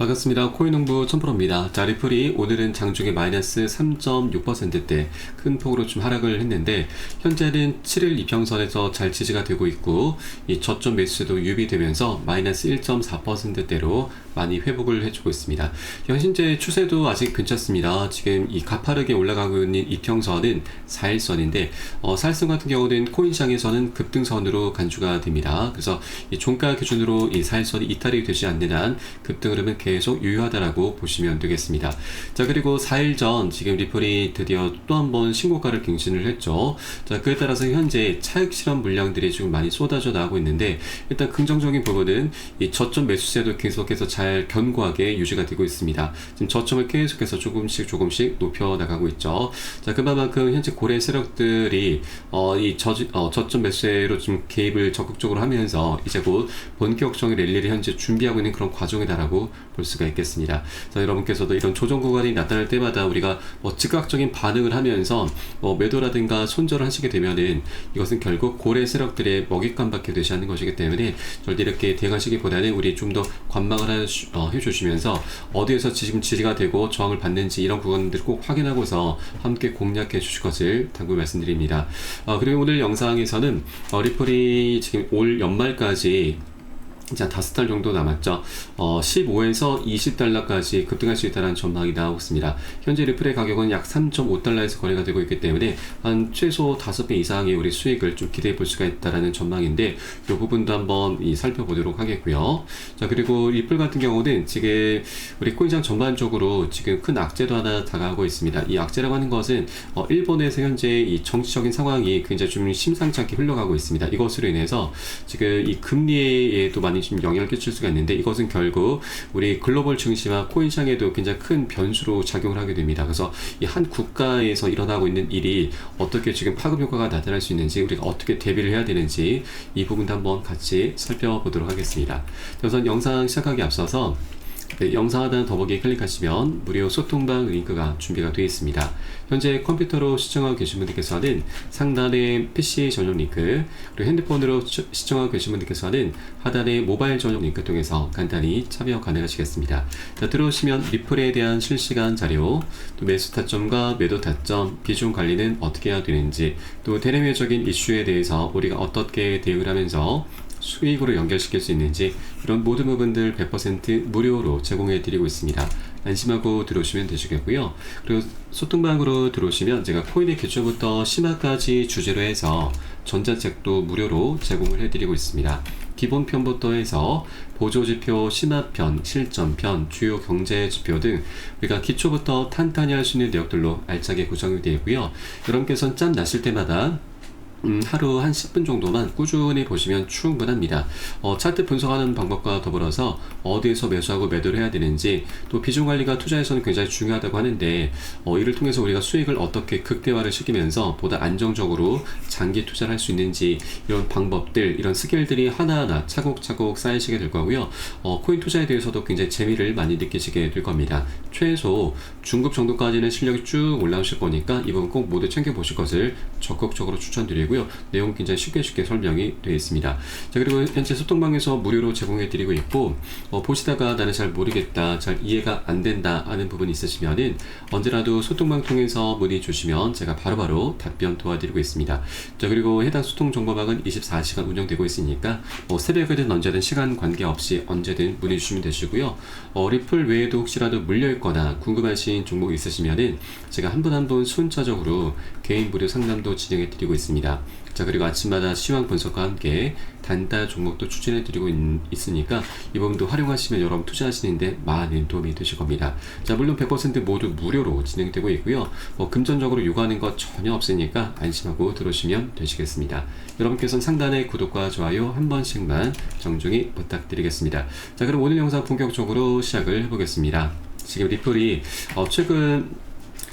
반갑습니다. 코인농부 천프로입니다. 자, 리플이 오늘은 장중에 마이너스 3.6%대 큰 폭으로 좀 하락을 했는데 현재는 7일 이평선에서 잘 지지가 되고 있고 이 저점 매수도 유비되면서 마이너스 1.4%대로 많이 회복을 해주고 있습니다. 현재 추세도 아직 괜찮습니다. 지금 이 가파르게 올라가고 있는 이평선은 4일선인데 어, 4일선 같은 경우는 코인 시장에서는 급등선으로 간주가 됩니다. 그래서 이 종가 기준으로 이 4일선이 이탈이 되지 않는 한 급등 흐름은 계속 유효하다라고 보시면 되겠습니다. 자, 그리고 4일 전 지금 리플이 드디어 또 한 번 신고가를 갱신을 했죠. 자, 그에 따라서 현재 차익 실험 물량들이 지금 많이 쏟아져 나오고 있는데 일단 긍정적인 부분은 이 저점 매수세도 계속해서 잘 견고하게 유지가 되고 있습니다. 지금 저점을 계속해서 조금씩 조금씩 높여 나가고 있죠. 자, 그만큼 현재 고래 세력들이 어, 이 저, 어, 저점 매수세로 좀 개입을 적극적으로 하면서 이제 곧 본격적인 랠리를 현재 준비하고 있는 그런 과정이다라고 볼 수가 있겠습니다. 자, 여러분께서도 이런 조정 구간이 나타날 때마다 우리가 뭐 즉각적인 반응을 하면서 뭐 매도라든가 손절을 하시게 되면은 이것은 결국 고래 세력들의 먹잇감밖에 되지 않는 것이기 때문에 절대 이렇게 대응하시기보다는 우리 좀 더 관망을 하 시, 어, 해주시면서 어디에서 지금 지지가 되고 저항을 받는지 이런 부분들을 꼭 확인하고서 함께 공략해 주실 것을 당부 말씀드립니다. 어, 그리고 오늘 영상에서는 어, 리플이 지금 올 연말까지 이제 다섯 달 정도 남았죠. 어, 15에서 20달러까지 급등할 수 있다는 전망이 나오고 있습니다. 현재 리플의 가격은 약 3.5달러에서 거래가 되고 있기 때문에 한 최소 5배 이상의 우리 수익을 좀 기대해 볼 수가 있다라는 전망인데 이 부분도 한번 이 살펴보도록 하겠고요. 자, 그리고 리플 같은 경우는 지금 우리 코인장 전반적으로 지금 큰 악재도 하나 다가오고 있습니다. 이 악재라고 하는 것은 어, 일본에서 현재 이 정치적인 상황이 굉장히 좀 심상치 않게 흘러가고 있습니다. 이것으로 인해서 지금 이 금리에도 많이 좀 영향을 끼칠 수가 있는데 이것은 결국 우리 글로벌 증시와 코인 시장에도 굉장히 큰 변수로 작용을 하게 됩니다. 그래서 이 한 국가에서 일어나고 있는 일이 어떻게 지금 파급 효과가 나타날 수 있는지 우리가 어떻게 대비를 해야 되는지 이 부분도 한번 같이 살펴보도록 하겠습니다. 우선 영상 시작하기 앞서서 네, 영상 하단 더보기 클릭하시면 무료 소통방 링크가 준비가 되어 있습니다. 현재 컴퓨터로 시청하고 계신 분들께서는 상단에 PC 전용 링크, 그리고 핸드폰으로 시청하고 계신 분들께서는 하단에 모바일 전용 링크 통해서 간단히 참여 가능하시겠습니다. 자, 들어오시면 리플에 대한 실시간 자료, 또 매수 타점과 매도 타점, 비중 관리는 어떻게 해야 되는지, 또 대내외적인 이슈에 대해서 우리가 어떻게 대응을 하면서 수익으로 연결시킬 수 있는지 이런 모든 부분들 100% 무료로 제공해 드리고 있습니다. 안심하고 들어오시면 되시겠고요. 그리고 소통방으로 들어오시면 제가 코인의 기초부터 심화까지 주제로 해서 전자책도 무료로 제공을 해드리고 있습니다. 기본편부터 해서 보조지표, 심화편, 실전편, 주요 경제지표 등 우리가 기초부터 탄탄히 할 수 있는 내역들로 알차게 구성이 되어 있고요. 여러분께서는 짬 나실 때마다 음, 하루 한 10분 정도만 꾸준히 보시면 충분합니다. 어, 차트 분석하는 방법과 더불어서 어디에서 매수하고 매도를 해야 되는지 또 비중 관리가 투자에서는 굉장히 중요하다고 하는데 어, 이를 통해서 우리가 수익을 어떻게 극대화를 시키면서 보다 안정적으로 장기 투자를 할 수 있는지 이런 방법들 이런 스킬들이 하나하나 차곡차곡 쌓이시게 될 거고요. 어, 코인 투자에 대해서도 굉장히 재미를 많이 느끼시게 될 겁니다. 최소 중급 정도까지는 실력이 쭉 올라오실 거니까 이 부분 꼭 모두 챙겨 보실 것을 적극적으로 추천드리고 되고요. 내용 굉장히 쉽게 쉽게 설명이 되어 있습니다. 자 그리고 현재 소통방에서 무료로 제공해 드리고 있고 어, 보시다가 나는 잘 모르겠다, 잘 이해가 안 된다 하는 부분이 있으시면은 언제라도 소통방 통해서 문의 주시면 제가 바로바로 바로 답변 도와드리고 있습니다. 자 그리고 해당 소통 정보방은 24시간 운영되고 있으니까 뭐 새벽이든 언제든 시간 관계없이 언제든 문의 주시면 되시고요. 어, 리플 외에도 혹시라도 물려 있거나 궁금하신 종목이 있으시면은 제가 한 분 한 분 순차적으로 개인 무료 상담도 진행해 드리고 있습니다. 자 그리고 아침마다 시황 분석과 함께 단타 종목도 추진해 드리고 있, 으니까 이 부분도 활용하시면 여러분 투자하시는데 많은 도움이 되실 겁니다. 자 물론 100% 모두 무료로 진행되고 있고요. 뭐 금전적으로 요구하는 것 전혀 없으니까 안심하고 들어오시면 되시겠습니다. 여러분께서는 상단에 구독과 좋아요 한 번씩만 정중히 부탁드리겠습니다. 자 그럼 오늘 영상 본격적으로 시작을 해보겠습니다. 지금 리플이 어, 최근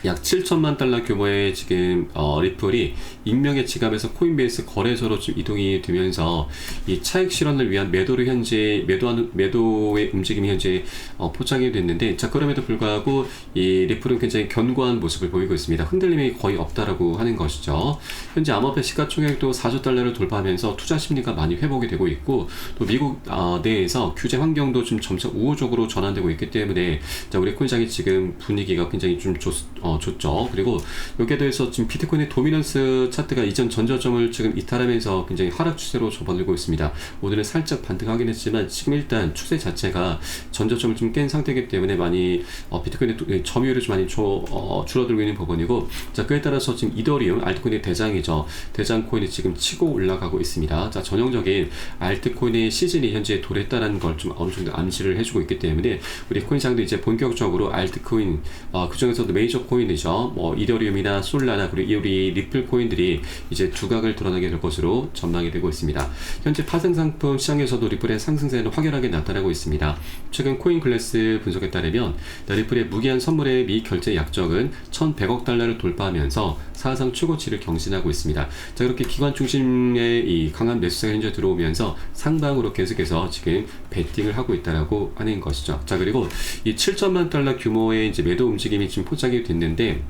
약 7천만 달러 규모의 지금 어, 리플이 익명의 지갑에서 코인베이스 거래소로 좀 이동이 되면서 이 차익 실현을 위한 매도를 현재 매도하는 매도의 움직임이 현재 어, 포착이 됐는데 자 그럼에도 불구하고 이 리플은 굉장히 견고한 모습을 보이고 있습니다. 흔들림이 거의 없다라고 하는 것이죠. 현재 암호화폐 시가총액도 4조 달러를 돌파하면서 투자 심리가 많이 회복이 되고 있고 또 미국 어, 내에서 규제 환경도 좀 점차 우호적으로 전환되고 있기 때문에 자 우리 코인장이 지금 분위기가 굉장히 좀 좋, 어, 좋죠. 그리고 여기에 대해서 지금 비트코인의 도미넌스 차트가 이전 전저점을 지금 이탈하면서 굉장히 하락 추세로 접어들고 있습니다. 오늘은 살짝 반등하긴 했지만 지금 일단 추세 자체가 전저점을 좀 깬 상태이기 때문에 많이 어, 비트코인의 도- 점유율이 좀 많이 조, 어, 줄어들고 있는 부분이고 자 그에 따라서 지금 이더리움 알트코인의 대장이죠. 대장 코인이 지금 치고 올라가고 있습니다. 자 전형적인 알트코인의 시즌이 현재 도래했다는 걸 좀 어느 정도 암시를 해주고 있기 때문에 우리 코인상도 이제 본격적으로 알트코인 어, 그 중에서도 메이저 코인 이죠. 뭐 이더리움이나 솔라나 그리고 우리 리플 코인들이 이제 두각을 드러나게 될 것으로 전망이 되고 있습니다. 현재 파생 상품 시장에서도 리플의 상승세는 확연하게 나타나고 있습니다. 최근 코인 클래스 분석에 따르면 리플의 무기한 선물의 미 결제 약정은 1,100억 달러를 돌파하면서 사상 최고치를 경신하고 있습니다. 자 그렇게 기관 중심의 이 강한 매수세가 현재 들어오면서 상방으로 계속해서 지금 베팅을 하고 있다라고 하는 것이죠. 자 그리고 이 7천만 달러 규모의 이제 매도 움직임이 지금 포착이 됐는 데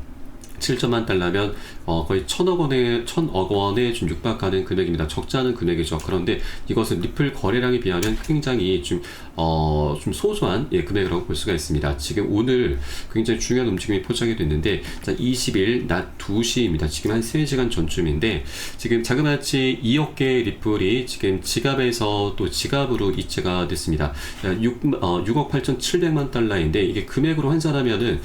7천만 달러면 어, 거의 천억 원에 천억 원에 좀 육박하는 금액입니다. 적지 않은 금액이죠. 그런데 이것은 리플 거래량에 비하면 굉장히 좀 어, 좀 소소한 예, 금액이라고 볼 수가 있습니다. 지금 오늘 굉장히 중요한 움직임이 포착이 됐는데 자, 20일 낮 2시입니다. 지금 한 3시간 전쯤인데 지금 자그마치 2억 개의 리플이 지금 지갑에서 또 지갑으로 이체가 됐습니다. 6, 어, 6억 8,700만 달러인데 이게 금액으로 환산하면은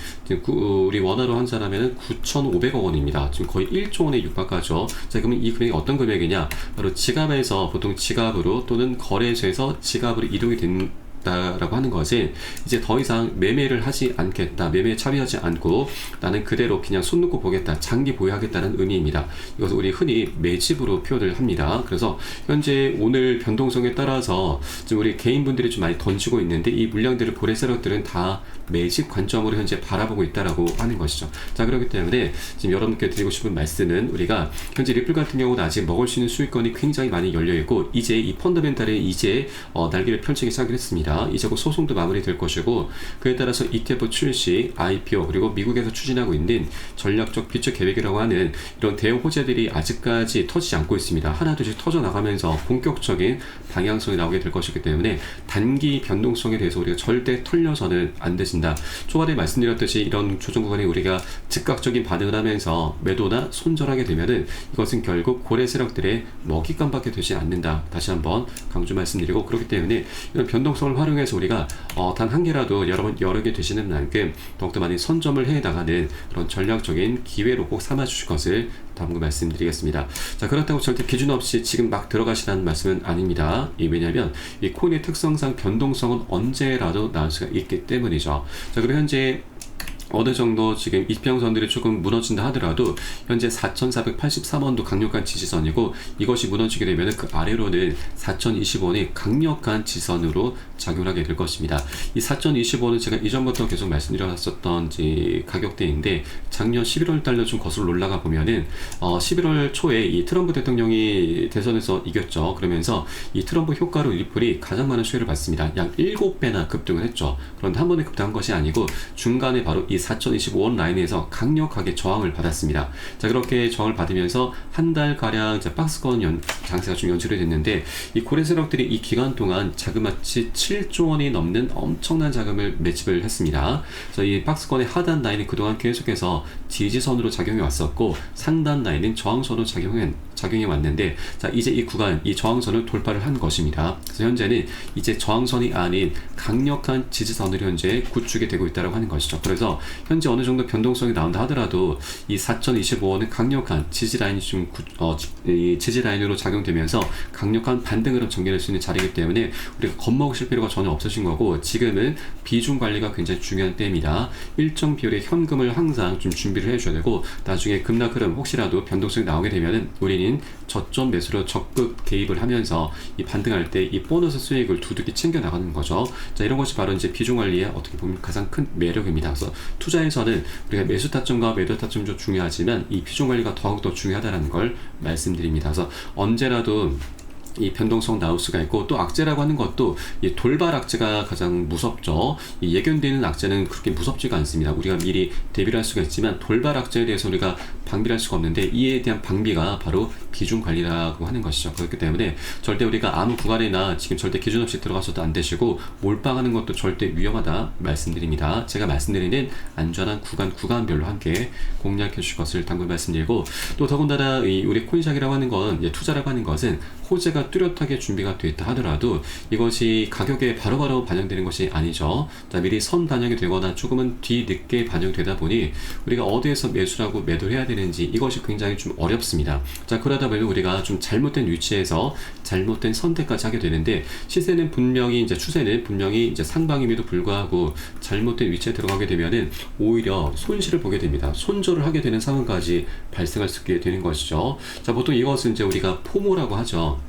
우리 원화로 환산하면은 9,500억 원입니다. 지금 거의 1조 원에 육박하죠. 자, 그러면 이 금액이 어떤 금액이냐? 바로 지갑에서 보통 지갑으로 또는 거래소에서 지갑으로 이동이 된 다라고 하는 것은 이제 더 이상 매매를 하지 않겠다. 매매에 참여하지 않고 나는 그대로 그냥 손 놓고 보겠다. 장기 보유하겠다는 의미입니다. 이것을 우리 흔히 매집으로 표현을 합니다. 그래서 현재 오늘 변동성에 따라서 지금 우리 개인분들이 좀 많이 던지고 있는데 이 물량들을 고래 세력들은 다 매집 관점으로 현재 바라보고 있다라고 하는 것이죠. 자 그렇기 때문에 지금 여러분께 드리고 싶은 말씀은 우리가 현재 리플 같은 경우는 아직 먹을 수 있는 수익권이 굉장히 많이 열려 있고 이제 이 펀더멘탈이 이제 어, 날개를 펼치기 시작했습니다. 이제 곧 소송도 마무리될 것이고 그에 따라서 ETF 출시, IPO 그리고 미국에서 추진하고 있는 전략적 비축 계획이라고 하는 이런 대형 호재들이 아직까지 터지지 않고 있습니다. 하나둘씩 터져 나가면서 본격적인 방향성이 나오게 될 것이기 때문에 단기 변동성에 대해서 우리가 절대 털려서는 안 되신다. 초반에 말씀드렸듯이 이런 조정 구간에 우리가 즉각적인 반응을 하면서 매도나 손절하게 되면은 이것은 결국 고래 세력들의 먹잇감밖에 되지 않는다. 다시 한번 강조 말씀드리고 그렇기 때문에 이런 변동성을 활용해서 우리가 어, 단 한 개라도 여러 여러 개 되시는 만큼 더욱더 많이 선점을 해 나가는 그런 전략적인 기회로 꼭 삼아 주실 것을 당부 말씀드리겠습니다. 자 그렇다고 절대 기준 없이 지금 막 들어가시라는 말씀은 아닙니다. 이 왜냐하면 이 코인의 특성상 변동성은 언제라도 나올 수가 있기 때문이죠. 자 그리고 현재 어느 정도 지금 이평선들이 조금 무너진다 하더라도 현재 4,483원도 강력한 지지선이고 이것이 무너지게 되면 그 아래로는 4,020원이 강력한 지선으로 작용하게 될 것입니다. 이 4,020원은 제가 이전부터 계속 말씀드렸었던 가격대인데 작년 11월 달로 좀 거슬러 올라가 보면은 어 11월 초에 이 트럼프 대통령이 대선에서 이겼죠. 그러면서 이 트럼프 효과로 리플이 가장 많은 수혜를 받습니다. 약 7배나 급등을 했죠. 그런데 한 번에 급등한 것이 아니고 중간에 바로 이 4,025원 라인에서 강력하게 저항을 받았습니다. 자 그렇게 저항을 받으면서 한 달 가량 이제 박스권 연, 장세가 좀 연출이 됐는데 이 고래 세력들이 이 기간 동안 자그마치 7조 원이 넘는 엄청난 자금을 매집을 했습니다. 그래서 이 박스권의 하단 라인이 그동안 계속해서 지지선으로 작용해 왔었고 상단 라인은 저항선으로 작용해 작용해 왔는데 자 이제 이 구간 이 저항선을 돌파를 한 것입니다. 그래서 현재는 이제 저항선이 아닌 강력한 지지선으로 현재 구축이 되고 있다고 하는 것이죠. 그래서 현재 어느 정도 변동성이 나온다 하더라도 이 4,025원은 강력한 지지 어, 지- 이 지지 라인으로 작용되면서 강력한 반등으로 전개될 수 있는 자리이기 때문에 우리가 겁먹으실 필요가 전혀 없으신 거고 지금은 비중 관리가 굉장히 중요한 때입니다. 일정 비율의 현금을 항상 좀 준비를 해줘야 되고 나중에 급락 흐름 혹시라도 변동성이 나오게 되면은 우리는 같은 저점 매수로 적극 개입을 하면서 이 반등할 때 이 보너스 수익을 두둑이 챙겨 나가는 거죠. 자, 이런 것이 바로 이제 비중 관리의 어떻게 보면 가장 큰 매력입니다. 그래서 투자에서는 우리가 매수 타점과 매도 타점도 중요하지만 이 비중 관리가 더욱 더 중요하다는 걸 말씀드립니다. 그래서 언제라도 이 변동성 나올 수가 있고 또 악재라고 하는 것도 이 돌발 악재가 가장 무섭죠. 이 예견되는 악재는 그렇게 무섭지가 않습니다. 우리가 미리 대비를 할 수가 있지만 돌발 악재에 대해서 우리가 방비할 수가 없는데 이에 대한 방비가 바로 비중 관리라고 하는 것이죠. 그렇기 때문에 절대 우리가 아무 구간이나 지금 절대 기준 없이 들어가서도 안 되시고 몰빵하는 것도 절대 위험하다 말씀드립니다. 제가 말씀드리는 안전한 구간 구간별로 함께 공략해 주실 것을 당부 말씀드리고 또 더군다나 이 우리 코인시장이라고 하는 건 이제 투자라고 하는 것은 호재가 뚜렷하게 준비가 되어 있다 하더라도 이것이 가격에 바로 바로 반영되는 것이 아니죠. 자, 미리 선 반영이 되거나 조금은 뒤늦게 반영되다 보니 우리가 어디에서 매수하고 매도를 해야 되는지 이것이 굉장히 좀 어렵습니다. 자, 그러다 보면 우리가 좀 잘못된 위치에서 잘못된 선택까지 하게 되는데 시세는 분명히 이제 추세는 분명히 이제 상방임에도 불구하고 잘못된 위치에 들어가게 되면은 오히려 손실을 보게 됩니다. 손절을 하게 되는 상황까지 발생할 수 있게 되는 것이죠. 자, 보통 이것은 이제 우리가 포모라고 하죠.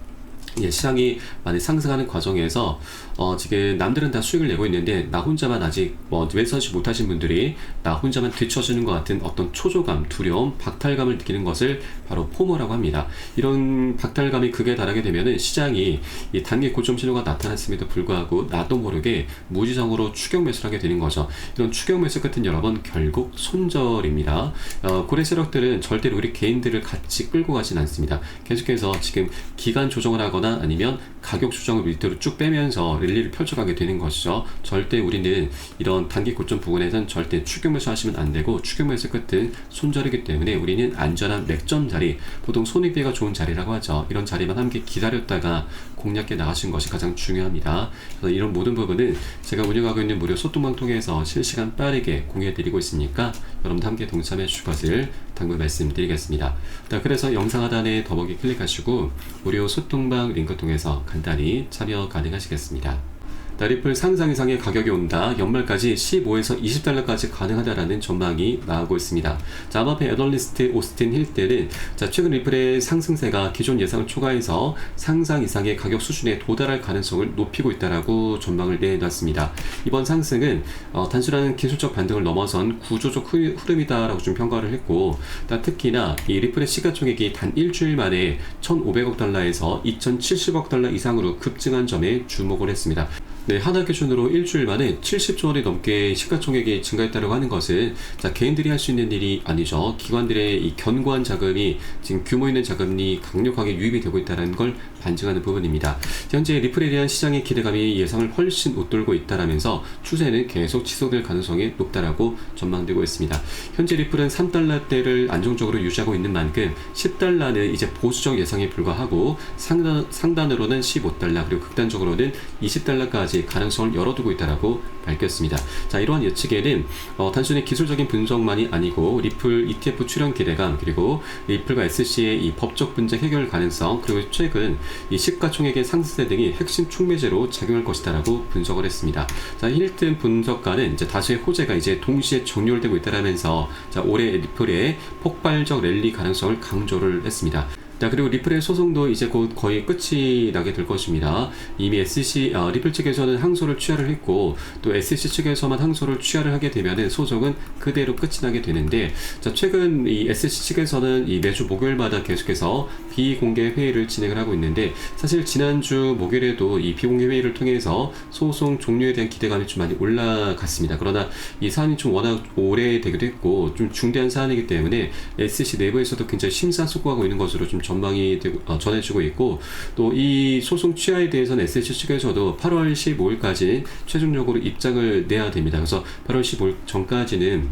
예, 시장이 많이 상승하는 과정에서 어, 지금 남들은 다 수익을 내고 있는데 나 혼자만 아직 뭐 외선시 못하신 분들이 나 혼자만 뒤처지는 것 같은 어떤 초조감, 두려움, 박탈감을 느끼는 것을 바로 포모라고 합니다. 이런 박탈감이 극에 달하게 되면은 시장이 이 단기 고점 신호가 나타났음에도 불구하고 나도 모르게 무지성으로 추격 매수를 하게 되는 거죠. 이런 추격 매수 같은 여러분 결국 손절입니다. 어, 고래 세력들은 절대로 우리 개인들을 같이 끌고 가진 않습니다. 계속해서 지금 기간 조정을 하거나 아니면 가격 조정을 밑으로 쭉 빼면서 랠리를 펼쳐가게 되는 것이죠. 절대 우리는 이런 단기 고점 부분에선 절대 추격 매수 하시면 안 되고 추격 매수 끝은 손절이기 때문에 우리는 안전한 맥점 자리, 보통 손익비가 좋은 자리라고 하죠. 이런 자리만 함께 기다렸다가 공략해 나가신 것이 가장 중요합니다. 그래서 이런 모든 부분은 제가 운영하고 있는 무료 소통방 통해서 실시간 빠르게 공유해 드리고 있으니까 여러분도 함께 동참해 주실 것을 당부 말씀드리겠습니다. 자, 그래서 영상 하단에 더보기 클릭하시고 무료 소통방 링크 통해서 간단히 참여 가능하시겠습니다. 나리플 상상 이상의 가격이 온다. 연말까지 15에서 20달러까지 가능하다라는 전망이 나오고 있습니다. 자, 아마페 애널리스트 오스틴 힐때는 자, 최근 리플의 상승세가 기존 예상을 초과해서 상상 이상의 가격 수준에 도달할 가능성을 높이고 있다라고 전망을 내놨습니다. 이번 상승은 어, 단순한 기술적 반등을 넘어선 구조적 흐, 흐름이다라고 좀 평가를 했고, 특히나 이 리플의 시가총액이 단 일주일 만에 1,500억 달러에서 2,070억 달러 이상으로 급증한 점에 주목을 했습니다. 네, 하나 기준으로 일주일 만에 70조 원이 넘게 시가총액이 증가했다고 하는 것은 자, 개인들이 할 수 있는 일이 아니죠. 기관들의 이 견고한 자금이 지금 규모 있는 자금이 강력하게 유입이 되고 있다는 걸 반증하는 부분입니다. 현재 리플에 대한 시장의 기대감이 예상을 훨씬 웃돌고 있다라면서 추세는 계속 지속될 가능성이 높다라고 전망되고 있습니다. 현재 리플은 3달러대를 안정적으로 유지하고 있는 만큼 10달러는 이제 보수적 예상에 불과하고 상단, 상단으로는 15달러 그리고 극단적으로는 20달러까지 가지 가능성을 열어두고 있다라고 밝혔습니다. 자, 이러한 예측에는 어, 단순히 기술적인 분석만이 아니고 리플 ETF 출현 기대감 그리고 리플과 SC의 이 법적 분쟁 해결 가능성 그리고 최근 이 시가총액의 상승세 등이 핵심 촉매제로 작용할 것이다라고 분석을 했습니다. 자, 힐튼 분석가는 이제 다수의 호재가 이제 동시에 정렬되고 있다라면서 자, 올해 리플의 폭발적 랠리 가능성을 강조를 했습니다. 자 그리고 리플의 소송도 이제 곧 거의 끝이 나게 될 것입니다. 이미 SC 어, 리플 측에서는 항소를 취하를 했고 또 SC 측에서만 항소를 취하를 하게 되면은 소송은 그대로 끝이 나게 되는데 자 최근 이 SC 측에서는 이 매주 목요일마다 계속해서 비공개 회의를 진행을 하고 있는데 사실 지난주 목요일에도 이 비공개 회의를 통해서 소송 종료에 대한 기대감이 좀 많이 올라갔습니다. 그러나 이 사안이 좀 워낙 오래 되기도 했고 좀 중대한 사안이기 때문에 SC 내부에서도 굉장히 심사숙고하고 있는 것으로 좀 전망이 되고, 어, 전해지고 있고 또 이 소송 취하에 대해서는 SH 측에서도 8월 15일까지 최종적으로 입장을 내야 됩니다. 그래서 8월 15일 전까지는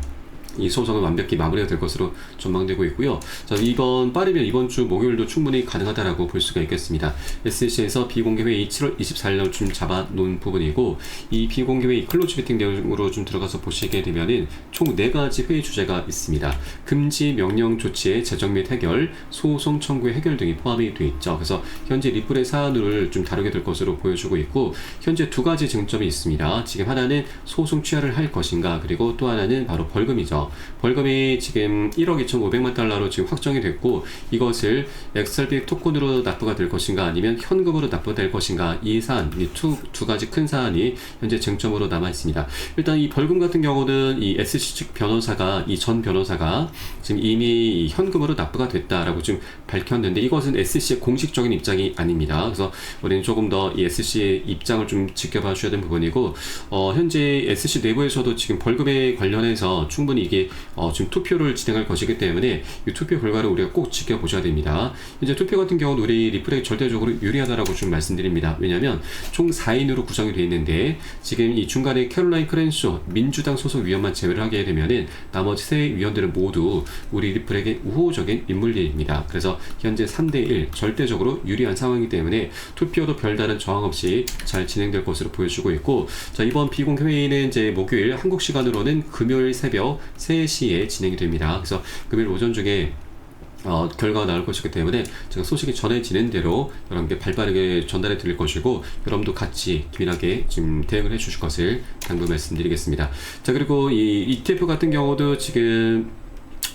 이 소송은 완벽히 마무리가 될 것으로 전망되고 있고요. 자, 이번 빠르면 이번 주 목요일도 충분히 가능하다라고 볼 수가 있겠습니다. SC에서 비공개 회의 7월 24일 좀 잡아 놓은 부분이고 이 비공개 회의 클로즈 미팅 내용으로 좀 들어가서 보시게 되면은 총 네 가지 회의 주제가 있습니다. 금지 명령 조치의 재정 및 해결, 소송 청구의 해결 등이 포함이 되어 있죠. 그래서 현재 리플의 사안을 좀 다루게 될 것으로 보여주고 있고 현재 두 가지 쟁점이 있습니다. 지금 하나는 소송 취하를 할 것인가 그리고 또 하나는 바로 벌금이죠. 벌금이 지금 1억 2,500만 달러로 지금 확정이 됐고 이것을 XRP 토큰으로 납부가 될 것인가 아니면 현금으로 납부될 것인가 이 사안 이두 두 가지 큰 사안이 현재 쟁점으로 남아 있습니다. 일단 이 벌금 같은 경우는 이 SC 측 변호사가 이 전 변호사가 지금 이미 현금으로 납부가 됐다라고 지금 밝혔는데 이것은 SC의 공식적인 입장이 아닙니다. 그래서 우리는 조금 더 이 SC의 입장을 좀 지켜봐 주셔야 되는 부분이고 어, 현재 SC 내부에서도 지금 벌금에 관련해서 충분히 이게 어, 지금 투표를 진행할 것이기 때문에 이 투표 결과를 우리가 꼭 지켜보셔야 됩니다. 현재 투표 같은 경우는 우리 리플에게 절대적으로 유리하다라고 좀 말씀드립니다. 왜냐하면 총 4인으로 구성이 되어 있는데 지금 이 중간에 캐롤라인 크랜쇼 민주당 소속 위원만 제외를 하게 되면은 나머지 세 위원들은 모두 우리 리플에게 우호적인 인물들입니다. 그래서 현재 3대1 절대적으로 유리한 상황이기 때문에 투표도 별다른 저항 없이 잘 진행될 것으로 보여주고 있고 자 이번 비공개 회의는 이제 목요일 한국 시간으로는 금요일 새벽 3시에 진행이 됩니다. 그래서 금요일 오전 중에 어, 결과가 나올 것이기 때문에 제가 소식이 전해지는 대로 여러분께 발빠르게 전달해 드릴 것이고 여러분도 같이 긴밀하게 지금 대응을 해 주실 것을 당부 말씀드리겠습니다. 자 그리고 이 ETF 같은 경우도 지금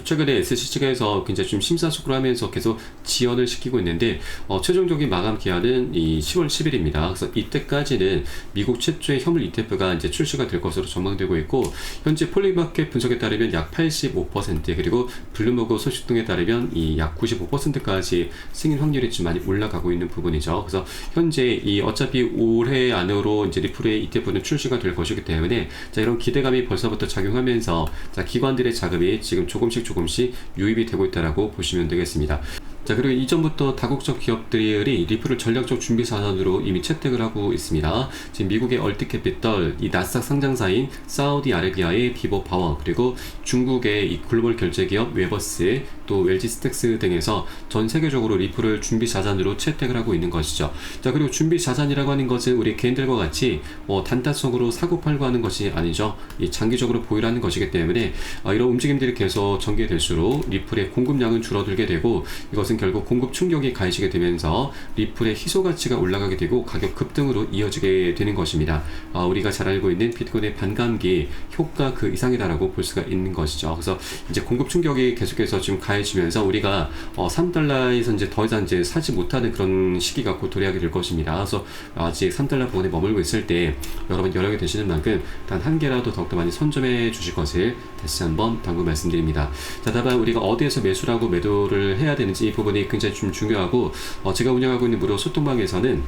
최근에 SC 측에서 굉장히 좀 심사숙고하면서 계속 지연을 시키고 있는데 어, 최종적인 마감 기한은 이 10월 10일입니다. 그래서 이때까지는 미국 최초의 현물 ETF가 이제 출시가 될 것으로 전망되고 있고 현재 폴리마켓 분석에 따르면 약 85% 그리고 블룸버그 소식 등에 따르면 이 약 95%까지 승인 확률이 좀 많이 올라가고 있는 부분이죠. 그래서 현재 이 어차피 올해 안으로 이제 리플의 ETF는 출시가 될 것이기 때문에 자 이런 기대감이 벌써부터 작용하면서 자 기관들의 자금이 지금 조금씩 조금씩 유입이 되고 있다라고 보시면 되겠습니다. 자 그리고 이전부터 다국적 기업들이 리플을 전략적 준비 사안으로 이미 채택을 하고 있습니다. 지금 미국의 얼티캐피털, 이 나스닥 상장사인 사우디아라비아의 비버 파워 그리고 중국의 이 글로벌 결제 기업 웨버스 또 웰지 스택스 등에서 전 세계적으로 리플을 준비 자산으로 채택을 하고 있는 것이죠. 자 그리고 준비 자산이라고 하는 것은 우리 개인들과 같이 뭐 단타성으로 사고 팔고 하는 것이 아니죠. 이 장기적으로 보유를 하는 것이기 때문에 어, 이런 움직임들이 계속 전개될수록 리플의 공급량은 줄어들게 되고 이것은 결국 공급 충격이 가해지게 되면서 리플의 희소 가치가 올라가게 되고 가격 급등으로 이어지게 되는 것입니다. 어, 우리가 잘 알고 있는 비트코인의 반감기 효과 그 이상이다라고 볼 수가 있는 것이죠. 그래서 이제 공급 충격이 계속해서 지금 가해지면서 우리가 어, 3달러에서 이제 더 이상 이제 사지 못하는 그런 시기가 곧 도래하게 될 것입니다. 그래서 아직 3달러 부근에 머물고 있을 때 여러분 여력이 되시는 만큼 단 한 개라도 더욱더 많이 선점해 주실 것을 다시 한번 당부 말씀드립니다. 자, 다만 우리가 어디에서 매수라고 매도를 해야 되는지 이 부분 이 굉장히 좀 중요하고 어, 제가 운영하고 있는 무료 소통방에서는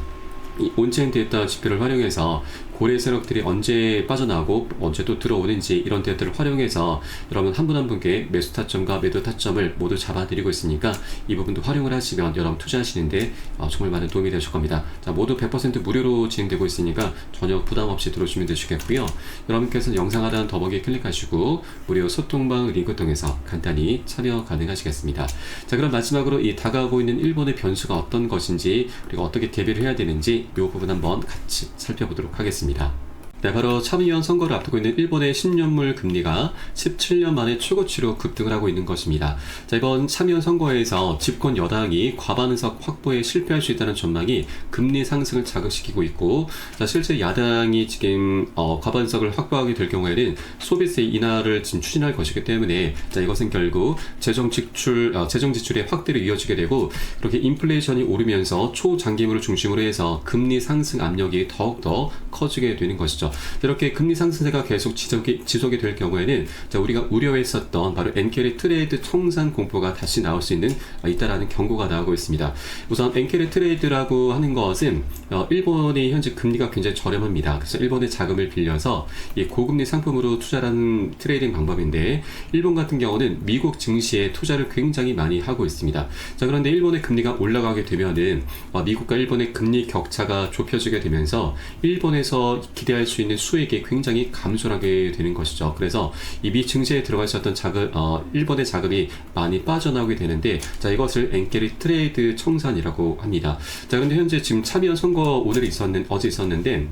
이 온체인 데이터 지표를 활용해서 고래 세력들이 언제 빠져나오고 언제 또 들어오는지 이런 데이터를 활용해서 여러분 한 분 한 분께 매수 타점과 매도 타점을 모두 잡아드리고 있으니까 이 부분도 활용을 하시면 여러분 투자하시는데 어, 정말 많은 도움이 되실 겁니다. 자 모두 100% 무료로 진행되고 있으니까 전혀 부담 없이 들어오시면 되시겠고요. 여러분께서는 영상 하단 더보기 클릭하시고 무료 소통방 링크 통해서 간단히 참여 가능하시겠습니다. 자 그럼 마지막으로 이 다가오고 있는 일본의 변수가 어떤 것인지 그리고 어떻게 대비를 해야 되는지 이 부분 한번 같이 살펴보도록 하겠습니다. 있습니다. 네, 바로 참의원 선거를 앞두고 있는 일본의 10년물 금리가 17년 만에 최고치로 급등을 하고 있는 것입니다. 자, 이번 참의원 선거에서 집권 여당이 과반 의석 확보에 실패할 수 있다는 전망이 금리 상승을 자극시키고 있고, 자, 실제 야당이 지금 어, 과반 의석을 확보하게 될 경우에는 소비세 인하를 지금 추진할 것이기 때문에, 자, 이것은 결국 재정 지출, 어, 재정 지출의 확대로 이어지게 되고, 그렇게 인플레이션이 오르면서 초장기물을 중심으로 해서 금리 상승 압력이 더욱더 커지게 되는 것이죠. 이렇게 금리 상승세가 계속 지속이, 지속이 될 경우에는 자, 우리가 우려했었던 바로 엔켈의 트레이드 청산 공포가 다시 나올 수 있는 어, 있다라는 경고가 나오고 있습니다. 우선 엔켈의 트레이드라고 하는 것은 어, 일본의 현재 금리가 굉장히 저렴합니다. 그래서 일본의 자금을 빌려서 이 고금리 상품으로 투자하는 트레이딩 방법인데 일본 같은 경우는 미국 증시에 투자를 굉장히 많이 하고 있습니다. 자 그런데 일본의 금리가 올라가게 되면은 어, 미국과 일본의 금리 격차가 좁혀지게 되면서 일본에서 기대할 수 있는 수익이 굉장히 감소하게 되는 것이죠. 그래서 이미 증시에 들어가 있었던 자금, 어, 일본의 자금이 많이 빠져나오게 되는데, 자, 이것을 엔게리 트레이드 청산이라고 합니다. 자, 근데 현재 지금 참여연 선거 오늘 있었는, 어제 있었는데,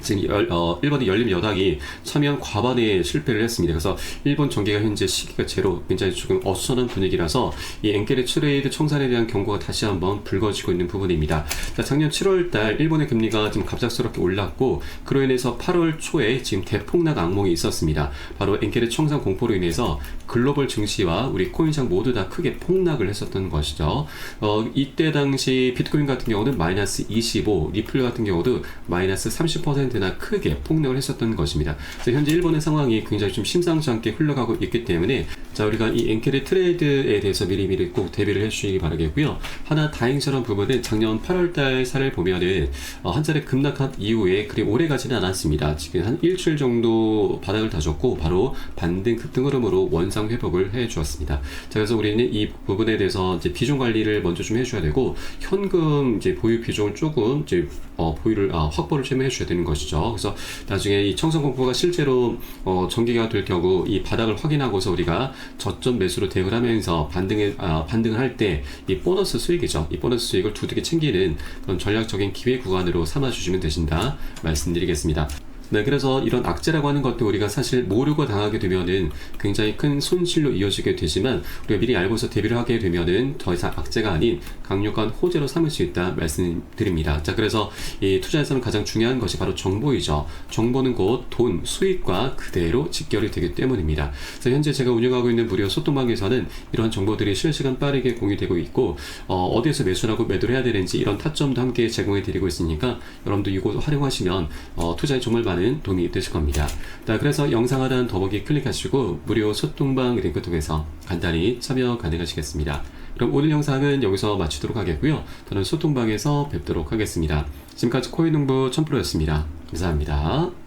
지금 열, 어, 일본의 열린 여당이 참여한 과반에 실패를 했습니다. 그래서 일본 정계가 현재 시기가 제로 굉장히 조금 어수선한 분위기라서 이 엔케르 트레이드 청산에 대한 경고가 다시 한번 불거지고 있는 부분입니다. 자, 작년 7월달 일본의 금리가 좀 갑작스럽게 올랐고 그로 인해서 8월 초에 지금 대폭락 악몽이 있었습니다. 바로 엔케르 청산 공포로 인해서 글로벌 증시와 우리 코인시장 모두 다 크게 폭락을 했었던 것이죠. 어, 이때 당시 비트코인 같은 경우는 마이너스 25, 리플 같은 경우도 마이너스 30%나 크게 폭락을 했었던 것입니다. 그래서 현재 일본의 상황이 굉장히 좀 심상치 않게 흘러가고 있기 때문에 자 우리가 이 엔케르 트레이드에 대해서 미리미리 꼭 대비를 해주시기 바라겠고요. 하나 다행스러운 부분은 작년 8월달 사례를 보면은 어, 한 차례 급락한 이후에 그리 오래 가지는 않았습니다. 지금 한 일주일 정도 바닥을 다졌고 바로 반등 급등 흐름으로 원상 회복을 해 주었습니다. 자 그래서 우리는 이 부분에 대해서 이제 비중 관리를 먼저 좀 해줘야 되고 현금 이제 보유 비중을 조금 이제 어, 보유를 아, 확보를 좀 해줘야 되는 것이 죠. 그래서 나중에 이 청산 공포가 실제로 어, 전개가 될 경우 이 바닥을 확인하고서 우리가 저점 매수로 대응을 하면서 반등을 아, 반등을 할 때 이 보너스 수익이죠. 이 보너스 수익을 두둑이 챙기는 그런 전략적인 기회 구간으로 삼아 주시면 되신다 말씀드리겠습니다. 네, 그래서 이런 악재라고 하는 것도 우리가 사실 모르고 당하게 되면은 굉장히 큰 손실로 이어지게 되지만 우리가 미리 알고서 대비를 하게 되면은 더 이상 악재가 아닌 강력한 호재로 삼을 수 있다 말씀드립니다. 자, 그래서 이 투자에서는 가장 중요한 것이 바로 정보이죠. 정보는 곧 돈, 수익과 그대로 직결이 되기 때문입니다. 그래서 현재 제가 운영하고 있는 무료 소통방에서는 이러한 정보들이 실시간 빠르게 공유되고 있고 어, 어디에서 매수하고 매도를 해야 되는지 이런 타점도 함께 제공해 드리고 있으니까 여러분도 이곳 활용하시면 어, 투자에 정말 많은 도움이 되실 겁니다. 자, 그래서 영상 하단 더보기 클릭하시고 무료 소통방 링크 통해서 간단히 참여 가능하시겠습니다. 그럼 오늘 영상은 여기서 마치도록 하겠고요. 저는 소통방에서 뵙도록 하겠습니다. 지금까지 코인농부 천프로였습니다. 감사합니다.